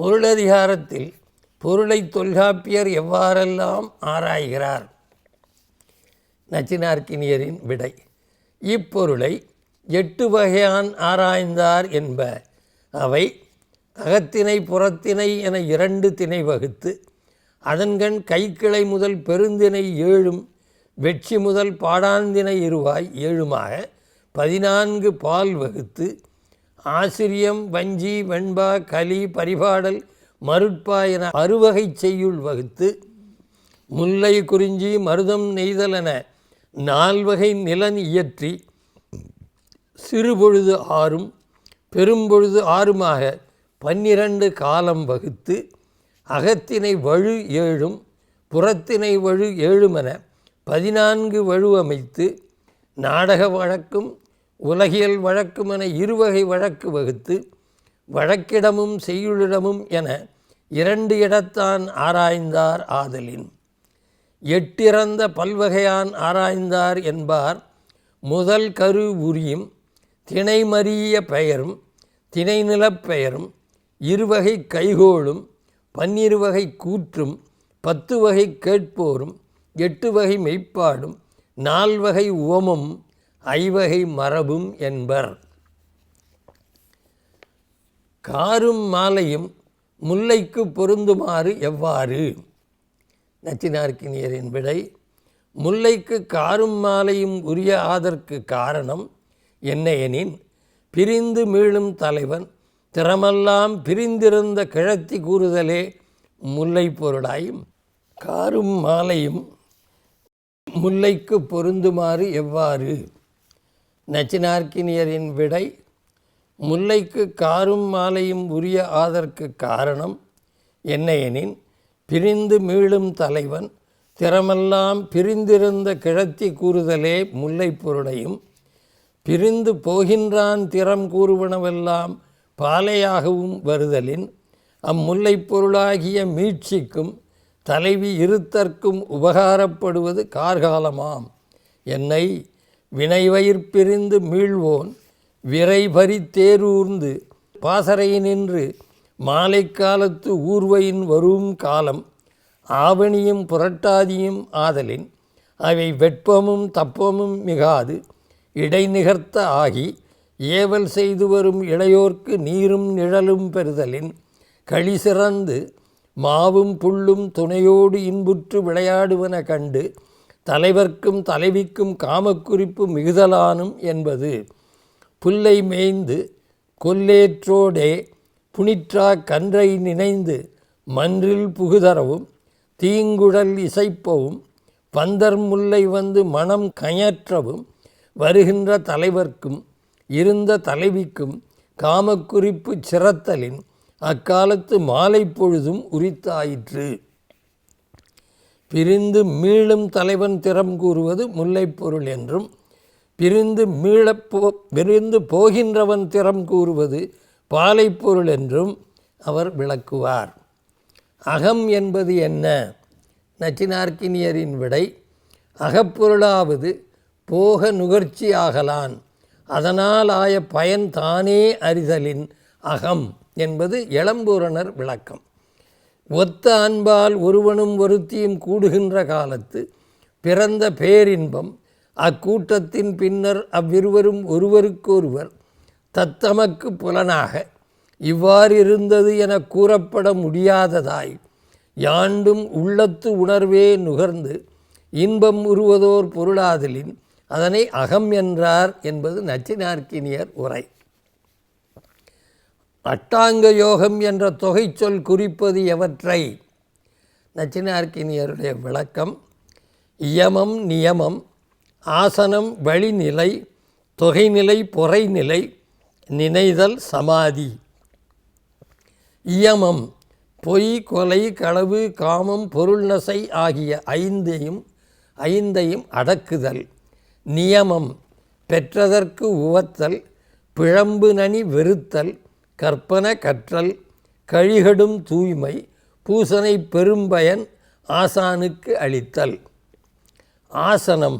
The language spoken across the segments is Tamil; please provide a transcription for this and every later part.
பொருளதிகாரத்தில் பொருளை தொல்காப்பியர் எவ்வாறெல்லாம் ஆராய்கிறார்? நச்சினார்க்கினியரின் விடை இப்பொருளை எட்டு வகையான் ஆராய்ந்தார் என்ப அவை அகத்திணை புறத்திணை என இரண்டு திணை வகுத்து அதன்கண் கைக்கிளை முதல் பெருந்திணை ஏழும் வெட்சி முதல் பாடாந்திணை இருவாய் ஏழுமாக பதினான்கு பால் வகுத்து ஆசிரியம் வஞ்சி வெண்பா கலி பரிபாடல் மருட்பா என அறுவகை செய்யுள் வகுத்து முல்லை குறிஞ்சி மருதம் நெய்தல் என நால்வகை நிலன் இயற்றி சிறுபொழுது ஆறும் பெரும்பொழுது ஆறுமாக பன்னிரண்டு காலம் வகுத்து அகத்தினை வழு ஏழும் புறத்தினை வழு ஏழுமென பதினான்கு வழு அமைத்து நாடக வழக்கும் உலகியல் வழக்கும் என இருவகை வழக்கு வகுத்து வழக்கிடமும் செய்யுளிடமும் என இரண்டு இடத்தான் ஆராய்ந்தார் ஆதலின். எட்டிறந்த பல்வகையான் ஆராய்ந்தார் என்பார் முதல் கரு உரியும் திணைமறிய பெயரும் திணைநிலப் பெயரும் இருவகை கைகோளும் பன்னிருவகை கூற்றும் பத்து வகை கேட்போரும் எட்டு வகை மெய்ப்பாடும் நால்வகை உவமும் ஐவகை மரபும் என்பர். காரும் மாலையும் முல்லைக்கு பொருந்துமாறு எவ்வாறு? நச்சினார்க்கினியரின் விடை முல்லைக்கு காரும் மாலையும் உரிய ஆதற்கு காரணம் என்ன எனின் பிரிந்து மீளும் தலைவன் திறமெல்லாம் பிரிந்திருந்த கிழத்தி கூறுதலே முல்லை பொருளாயும் காரும் மாலையும் முல்லைக்கு பொருந்துமாறு எவ்வாறு? நச்சினார்க்கினியரின் விடை முல்லைக்கு காரும் மாலையும் உரிய ஆதற்கு காரணம் என்ன எனின் பிரிந்து மீளும் தலைவன் திறமெல்லாம் பிரிந்திருந்த கிழத்தி கூறுதலே முல்லை பொருளையும் பிரிந்து போகின்றான் திறம் கூறுவனவெல்லாம் பாலையாகவும் வருதலின் அம்முல்லை பொருளாகிய மீட்சிக்கும் தலைவி இருத்தற்கும் உபகாரப்படுவது கார்காலமாம். என்னை வினைவயிற் பிரிந்து மீள்வோன் விரைபறி தேரூர்ந்து பாசறையினின்று மாலை காலத்து ஊர்வையின் வரும் காலம் ஆவணியும் புரட்டாதியும் ஆதலின் அவை வெட்பமும் தப்பமும் மிகாது இடைநிகர்த்த ஆகி ஏவல் செய்து வரும் இளையோர்க்கு நீரும் நிழலும் பெறுதலின் களி சிறந்து மாவும் புல்லும் துணையோடு இன்புற்று விளையாடுவன கண்டு தலைவர்க்கும் தலைவிக்கும் காமக்குறிப்பு மிகுதலானும் என்பது புல்லை மேய்ந்து கொல்லேற்றோடே புனிற்றா கன்றை நினைந்து மன்றில் புகுதரவும் தீங்குழல் இசைப்பவும் பந்தர் முல்லை வந்து மனம் கயற்றவும் வருகின்ற தலைவர்க்கும் இருந்த தலைவிக்கும் காமக்குறிப்பு சிறத்தலின் அக்காலத்து மாலை பொழுதும் உரித்தாயிற்று. பிரிந்து மீளும் தலைவன் திறம் கூறுவது முல்லைப்பொருள் என்றும் பிரிந்து மீளப் போ பிரிந்து போகின்றவன் திறம் கூறுவது பாலைப்பொருள் என்றும் அவர் விளக்குவார். அகம் என்பது என்ன? நச்சினார்க்கினியரின் விடை அகப்பொருளாவது போக நுகர்ச்சி ஆகலான் அதனால் ஆய பயன் தானே அறிதலின் அகம் என்பது இளம்பூரணர் விளக்கம். ஒத்த அன்பால் ஒருவனும் ஒருத்தியும் கூடுகின்ற காலத்து பிறந்த பேரின்பம் அக்கூட்டத்தின் பின்னர் அவ்விருவரும் ஒருவருக்கொருவர் தத்தமக்கு புலனாக இவ்வாறிருந்தது என கூறப்பட முடியாததாய் யாண்டும் உள்ளத்து உணர்வே நுகர்ந்து இன்பம் உருவதோர் பொருளாதலின் அதனை அகம் என்றார் என்பது நச்சினார்க்கினியர் உரை. அட்டாங்க யோகம் என்ற தொகை சொல் குறிப்பது எவற்றை? நச்சினார்க்கினியருடைய விளக்கம் இயமம் நியமம் ஆசனம் வழிநிலை தொகைநிலை பொறைநிலை நினைதல் சமாதி. இயமம் பொய் கொலை களவு காமம் பொருள் நசை ஆகிய ஐந்தையும் ஐந்தையும் அடக்குதல். நியமம் பெற்றதற்கு உவத்தல் பிழம்பு நனி வெறுத்தல் கற்பன கற்றல் கழிகடும் தூய்மை பூசனை பெரும்பயன் ஆசானுக்கு அளித்தல். ஆசனம்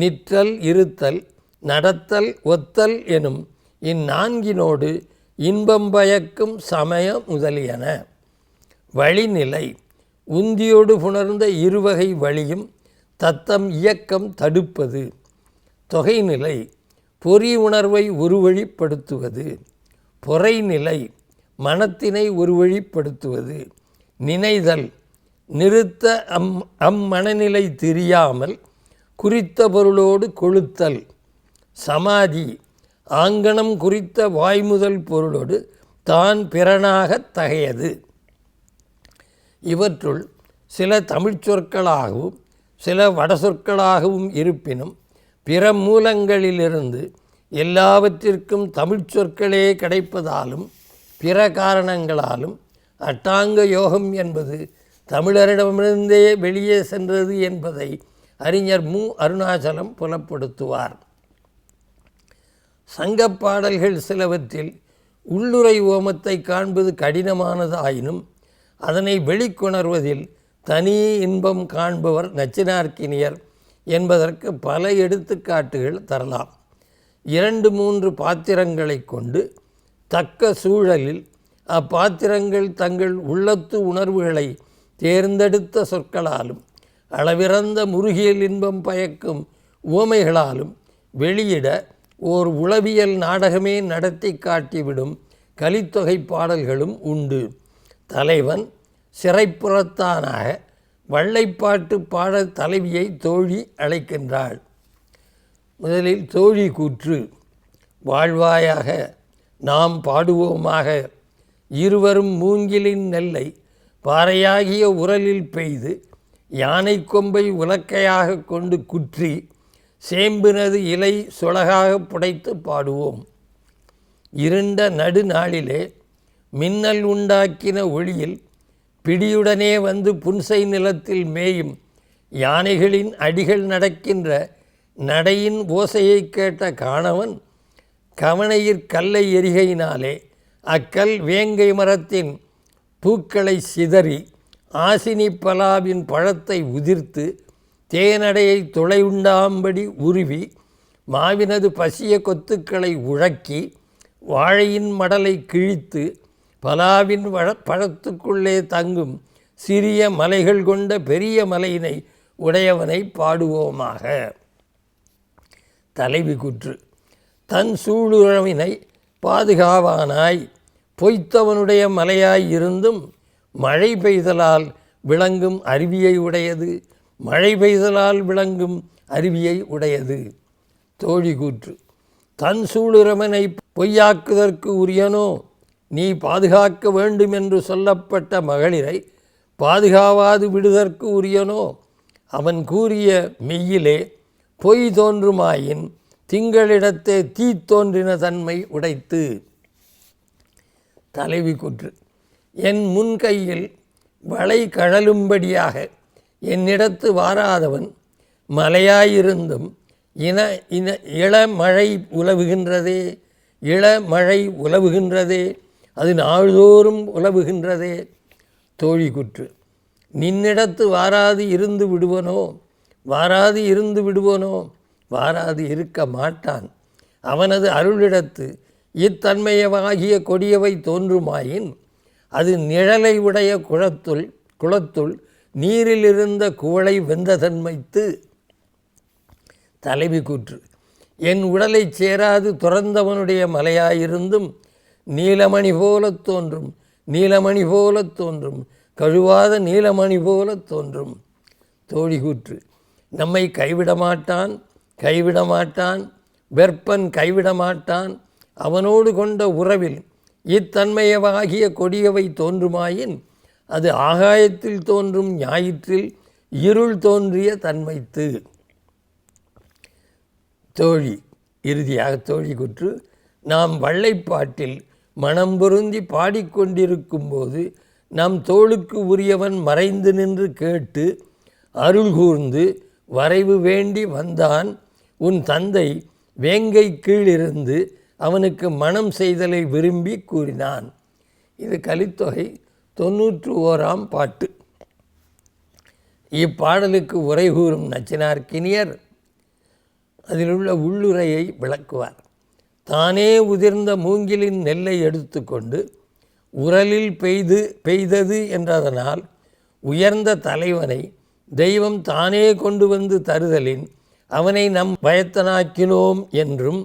நிற்றல் இருத்தல் நடத்தல் ஒத்தல் எனும் இந்நான்கினோடு இன்பம் பயக்கும் சமய முதலியன. வழிநிலை உந்தியோடு புணர்ந்த இருவகை வழியும் தத்தம் இயக்கம் தடுப்பது. தொகைநிலை பொறி உணர்வை ஒருவழிப்படுத்துவது பொறைநிலை மனத்தினை ஒருவழிப்படுத்துவது நினைதல் நிறுத்த அம் அம்மனநிலை தெரியாமல் குறித்த பொருளோடு கொளுத்தல் சமாதி ஆங்கணம் குறித்த வாய்முதல் பொருளோடு தான் பிறனாகத் தகையது. இவற்றுள் சில தமிழ்ச் சொற்களாகவும் சில வட சொற்களாகவும் இருப்பினும் பிற மூலங்களிலிருந்து எல்லாவற்றிற்கும் தமிழ்ச் சொற்களே கிடைப்பதாலும் பிற காரணங்களாலும் அட்டாங்க யோகம் என்பது தமிழரிடமிருந்தே வெளியே சென்றது என்பதை அறிஞர் மு. அருணாச்சலம் புலப்படுத்துவார். சங்க பாடல்கள் சிலவற்றில் உள்ளுரை ஓமத்தை காண்பது கடினமானதாயினும் அதனை வெளிக்கொணர்வதில் தனி இன்பம் காண்பவர் நச்சினார்க்கினியர் என்பதற்கு பல எடுத்துக்காட்டுகள் தரலாம். இரண்டு மூன்று பாத்திரங்களை கொண்டு தக்க சூழலில் அப்பாத்திரங்கள் தங்கள் உள்ளத்து உணர்வுகளை தேர்ந்தெடுத்த சொற்களாலும் அளவிறந்த முருகியல் இன்பம் பயக்கும் உவமைகளாலும் வெளியிட ஓர் உளவியல் நாடகமே நடத்தி காட்டிவிடும் கலித்தொகை பாடல்களும் உண்டு. தலைவன் சிறைப்புறத்தானாக வள்ளைப்பாட்டு பாட தலைவியை தோழி அழைக்கின்றாள். முதலில் தோழி கூற்று. வாழ்வாயாக நாம் பாடுவோமாக. இருவரும் மூங்கிலின் நெல்லை பாறையாகிய உரலில் பெய்து யானை கொம்பை உலக்கையாக கொண்டு குற்றி சேம்பினது இலை சுளகாக புடைத்து பாடுவோம். இருண்ட நடுநாளிலே மின்னல் உண்டாக்கின ஒளியில் பிடியுடனே வந்து புன்சை நிலத்தில் மேயும் யானைகளின் அடிகள் நடக்கின்ற நடையின் ஓசையை கேட்ட காணவன் கவனையிற் கல்லை எரிகையினாலே அக்கல் வேங்கை மரத்தின் பூக்களை சிதறி ஆசினி பலாவின் பழத்தை உதிர்த்து தேனடையை துளையுண்டாம்படி உருவி மாவினது பசிய கொத்துக்களை உழக்கி வாழையின் மடலை கிழித்து பலாவின் வழ பழத்துக்குள்ளே தங்கும் சிறிய மலைகள் கொண்ட பெரிய மலையினை உடையவனை பாடுவோமாக. தலைவி குற்று. தன் சூளுறவினை பாதுகாவானாய். பொய்த்தவனுடைய மலையாய் இருந்தும் மழை பெய்தலால் விளங்கும் அருவியை உடையது. மழை பெய்தலால் விளங்கும் அருவியை உடையது. தோழி கூற்று. தன் சூளுரமனை பொய்யாக்குதற்கு உரியனோ? நீ பாதுகாக்க வேண்டும் என்று சொல்லப்பட்ட மகளிரை பாதுகாவாது விடுதற்கு உரியனோ? அவன் கூறிய மெய்யிலே பொய் தோன்றுமாயின் திங்களிடத்தே தீ தோன்றின தன்மை உடைத்து. தலைவி குற்று. என் முன்கையில் வளை கழலும்படியாக என்னிடத்து வாராதவன் மலையாயிருந்தும் இன இன இளமழை உலவுகின்றதே இளமழை உலவுகின்றதே அது நாள்தோறும் உலவுகின்றதே. தோழி குற்று. நின்னிடத்து வாராது இருந்து விடுவனோ? வாராது இருந்து விடுவோனோ? வாராது இருக்க மாட்டான். அவனது அருளிடத்து இத்தன்மையவாகிய கொடியவை தோன்றுமாயின் அது நிழலை உடைய குளத்துள் குளத்துள் நீரில் இருந்த குவளை வெந்ததன்மைத்து தலைவி கூற்று என் உடலைச் சேராது துறந்தவனுடைய மலையாயிருந்தும் நீலமணி போலத் தோன்றும் நீலமணி போலத் தோன்றும் கழுவாத நீலமணி போலத் தோன்றும். தோழி கூற்று நம்மை கைவிட மாட்டான் கைவிட மாட்டான் வெப்பன் கைவிட மாட்டான் அவனோடு கொண்ட உறவில் இத்தன்மையவாகிய கொடியவை தோன்றுமாயின் அது ஆகாயத்தில் தோன்றும் ஞாயிற்றில் இருள் தோன்றிய தன்மைத்து. தோழி இறுதியாக தோழி குற்று நாம் வள்ளைப்பாட்டில் மனம் பொருந்தி பாடிக்கொண்டிருக்கும் போது நம் தோளுக்கு உரியவன் மறைந்து நின்று கேட்டு அருள் கூர்ந்து வரைவு வேண்டி வந்தான். உன் தந்தை வேங்கை கீழிருந்து அவனுக்கு மனம் செய்தலை விரும்பி கூறினான். இது கலித்தொகை தொன்னூற்று ஓராம் பாட்டு. இப்பாடலுக்கு உரை கூறும் நச்சினார் கினியர் அதிலுள்ள உள்ளுரையை விளக்குவார். தானே உதிர்ந்த மூங்கிலின் நெல்லை எடுத்துக்கொண்டு உரலில் பெய்து பெய்தது என்றதனால் உயர்ந்த தலைவனை தெய்வம் தானே கொண்டு வந்து தருதலின் அவனை நம் பயத்தனாக்கினோம் என்றும்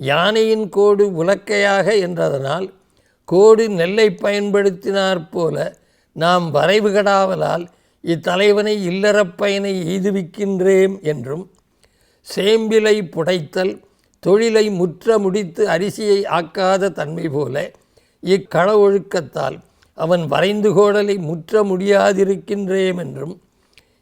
யானையின் கோடு உலக்கையாக என்றதனால் கோடு நெல்லை பயன்படுத்தினார் போல நாம் வரைவு கடாவலால் இத்தலைவனை இல்லறப்பயனை எய்துவிக்கின்றேம் என்றும் சேம்பிலை புடைத்தல் தொழிலை முற்ற முடித்து அரிசியை ஆக்காத தன்மை போல இக்கள ஒழுக்கத்தால் அவன் வரைந்து கோடலை முற்ற முடியாதிருக்கின்றேம் என்றும்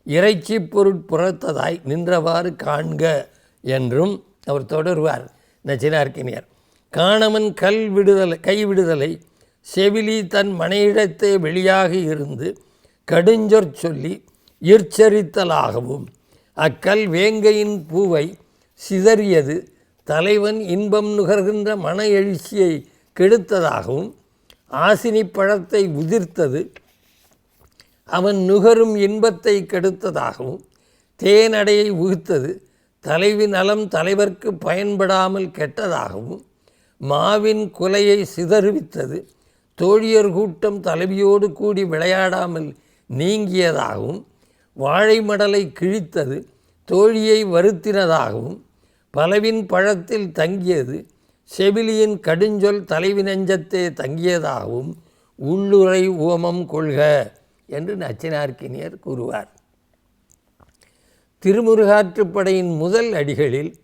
இறைச்சி பொருட்புறத்ததாய் நின்றவாறு காண்க என்றும் அவர் தொடருவார். நச்சினார்க்கினியர் காணவன் கல் விடுதலை கை விடுதலை செவிலி தன் மனையிடத்தே வெளியாக இருந்து கடுஞ்சொற் சொல்லி இற்சரித்தலாகவும் அக்கல் வேங்கையின் பூவை சிதறியது தலைவன் இன்பம் நுகர்கின்ற மன எழுச்சியை கெடுத்ததாகவும் ஆசினி பழத்தை உதிர்த்தது அவன் நுகரும் இன்பத்தை கெடுத்ததாகவும் தேனடையை உகுத்தது தலைவி நலம் தலைவர்க்கு பயன்படாமல் கெட்டதாகவும் மாவின் குலையை சிதறுவித்தது தோழியர் கூட்டம் தலைவியோடு கூடி விளையாடாமல் நீங்கியதாகவும் வாழை மடலை கிழித்தது தோழியை வருத்தினதாகவும் பலவின் பழத்தில் தங்கியது செவிலியின் கடுஞ்சொல் தலைவி நெஞ்சத்தே தங்கியதாகவும் உள்ளுரை உவமம் கொள்க. என்று நச்சினார்க்கினியர் கூறுவார். திருமுருகாற்றுப்படையின் முதல் அடிகளில்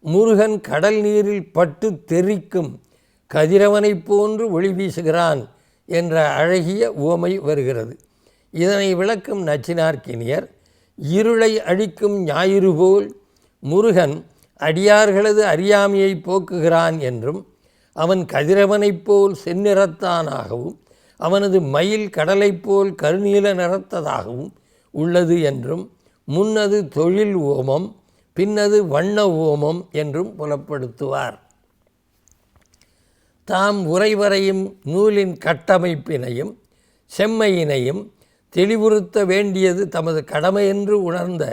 முருகன் கடல் நீரில் பட்டு தெறிக்கும் கதிரவனைப் போன்று ஒளி வீசுகிறான் என்ற அழகிய உவமை வருகிறது. இதனை விளக்கும் நச்சினார்க்கினியர் இருளை அழிக்கும் ஞாயிறு போல் முருகன் அடியார்களது அறியாமையை போக்குகிறான் என்றும் அவன் கதிரவனைப் போல் செந்நிறத்தானாகவும் அவனது மயில் கடலைப் போல் கருநீல நிறத்ததாகவும் உள்ளது என்றும் முன்னது தொழில் ஓமம் பின்னது வண்ண ஓமம் என்றும் புலப்படுத்துவார். தாம் உரைவரையும் நூலின் கட்டமைப்பினையும் செம்மையினையும் தெளிவுறுத்த வேண்டியது தமது கடமை என்று உணர்ந்த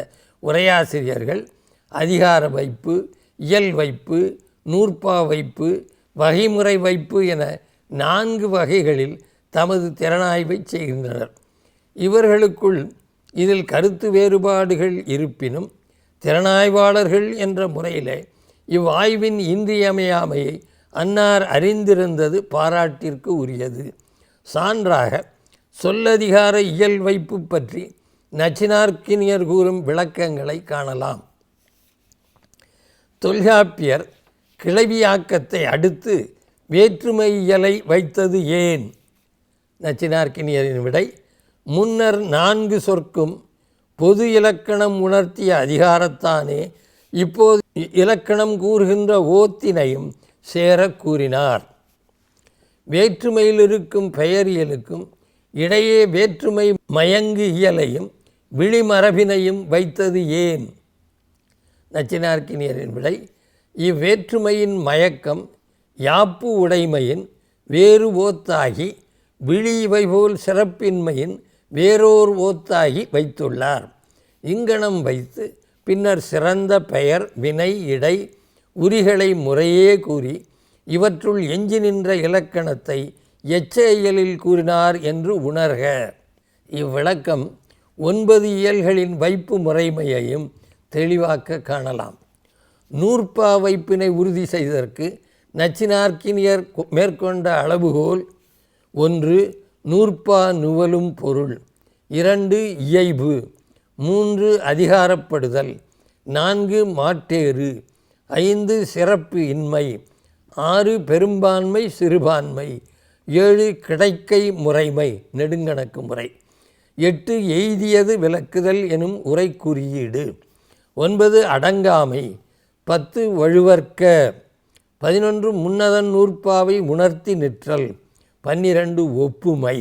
உரையாசிரியர்கள் அதிகார வைப்பு இயல் வைப்பு நூற்பா வைப்பு வகைமுறை வைப்பு என நான்கு வகைகளில் தமது திறனாய்வை செய்கின்றனர். இவர்களுக்குள் இதில் கருத்து வேறுபாடுகள் இருப்பினும் திறனாய்வாளர்கள் என்ற முறையிலே இவ்வாய்வின் இன்றியமையாமையை அன்னார் அறிந்திருந்தது பாராட்டிற்கு உரியது. சான்றாக சொல்லதிகார இயல் வைப்பு பற்றி நச்சினார்க்கினியர் கூறும் விளக்கங்களை காணலாம். தொல்காப்பியர் கிளவியாக்கத்தை அடுத்து வேற்றுமை இயலை வைத்தது ஏன்? நச்சினார்க்கினியரின் விடை முன்னர் நான்கு சொற்கும் பொது இலக்கணம் உணர்த்திய அதிகாரத்தானே இப்போது இலக்கணம் கூறுகின்ற ஓத்தினையும் சேர கூறினார். வேற்றுமையில் இருக்கும் பெயரியலுக்கும் இடையே வேற்றுமை மயங்கு இயலையும் விழிமரபினையும் வைத்தது ஏன்? நச்சினார்க்கினியரின் விடை இவ்வேற்றுமையின் மயக்கம் யாப்பு உடைமையின் வேறு ஓத்தாகி விழிவைபோல் போல் சிறப்பின்மையின் வேறோர் ஓத்தாகி வைத்துள்ளார். இங்கனம் வைத்து பின்னர் சிறந்த பெயர் வினை இடை உரிகளை முறையே கூறி இவற்றுள் எஞ்சி நின்ற இலக்கணத்தை எச்சையலில் கூறினார் என்று உணர்க. இவ்விளக்கம் ஒன்பது இயல்களின் வைப்பு முறைமையையும் தெளிவாக்க காணலாம். நூற்பா வைப்பினை உறுதி செய்தற்கு நச்சினார்க்கினியர் மேற்கொண்ட அளவுகோல் ஒன்று நூற்பா நுவலும் பொருள். இரண்டு இயைபு. மூன்று அதிகாரப்படுதல். நான்கு மாட்டேறு ஐந்து சிறப்பு இன்மை. ஆறு பெரும்பான்மை சிறுபான்மை. ஏழு கிடைக்கை முறைமை. நெடுங்கணக்கு முறை. எட்டு எய்தியது விளக்குதல் எனும் உரை குறியீடு. ஒன்பது அடங்காமை. பத்து வழுவற்க பதினொன்று முன்னதன் நூற்பாவை உணர்த்தி நிற்றல். பன்னிரண்டு ஒப்புமை.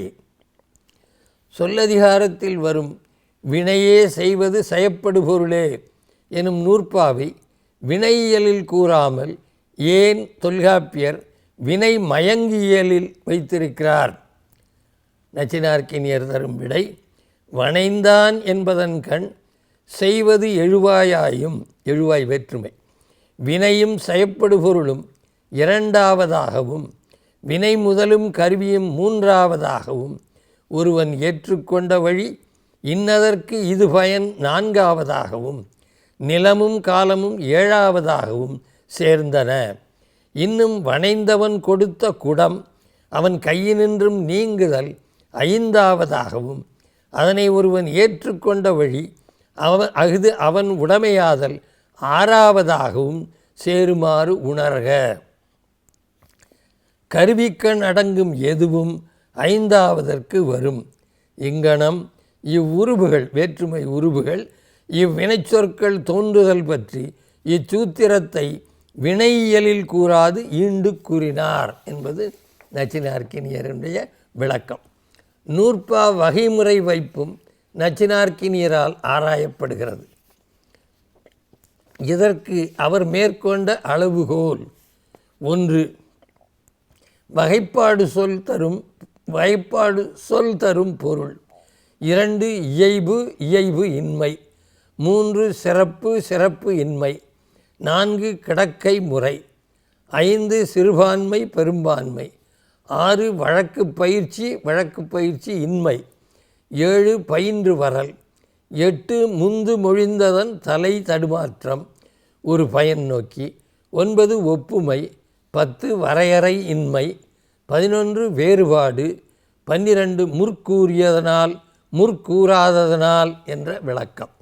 சொல்லதிகாரத்தில் வரும் வினையே செய்வது செயப்படு பொருளே எனும் நூற்பாவை வினையியலில் கூறாமல் ஏன் தொல்காப்பியர் வினை மயங்கியலில் வைத்திருக்கிறார்? நச்சினார்க்கினியர் தரும் விடை வனைந்தான் என்பதன் கண் செய்வது எழுவாயாயும் எழுவாய் வேற்றுமை. வினையும் செயப்படு பொருளும் இரண்டாவதாகவும் வினை முதலும் கருவியும் மூன்றாவதாகவும் ஒருவன் ஏற்றுக்கொண்ட வழி இன்னதற்கு இது பயன் நான்காவதாகவும் நிலமும் காலமும் ஏழாவதாகவும் சேர்ந்தன. இன்னும் வணைந்தவன் கொடுத்த குடம் அவன் கையினின்றும் நீங்குதல் ஐந்தாவதாகவும் அதனை ஒருவன் ஏற்றுக்கொண்ட வழி அவன் அஃது அவன் உடமையாதல் ஆறாவதாகவும் சேருமாறு உணர்க. கருவிக்கண் அடங்கும் எதுவும் ஐந்தாவதற்கு வரும். இங்கனம் இவ்வுருவுகள் வேற்றுமை உருவுகள் இவ்வினைச்சொற்கள் தோன்றுதல் பற்றி இச்சூத்திரத்தை வினையியலில் கூறாது ஈண்டு கூறினார் என்பது நச்சினார்க்கினியருடைய விளக்கம். நூற்பா வகைமுறை வைப்பும் நச்சினார்க்கினியரால் ஆராயப்படுகிறது. இதற்கு அவர் மேற்கொண்ட அளவுகோல் ஒன்று வகைப்பாடு சொல் தரும் வகைப்பாடு சொல் தரும் பொருள். இரண்டு இயைபு இயைபு இன்மை. மூன்று சிறப்பு சிறப்பு இன்மை. நான்கு கிடக்கை முறை. ஐந்து சிறுபான்மை பெரும்பான்மை. ஆறு வழக்கு பயிற்சி வழக்கு பயிற்சி இன்மை. ஏழு பயின்று வரல். எட்டு முந்து மொழிந்ததன் தலை தடுமாற்றம். ஒரு பயன் நோக்கி. ஒன்பது ஒப்புமை. பத்து வரையறை இன்மை பதினொன்று வேறுபாடு பன்னிரண்டு முற்கூறியதனால் முற்கூறாததனால் என்ற விளக்கம்.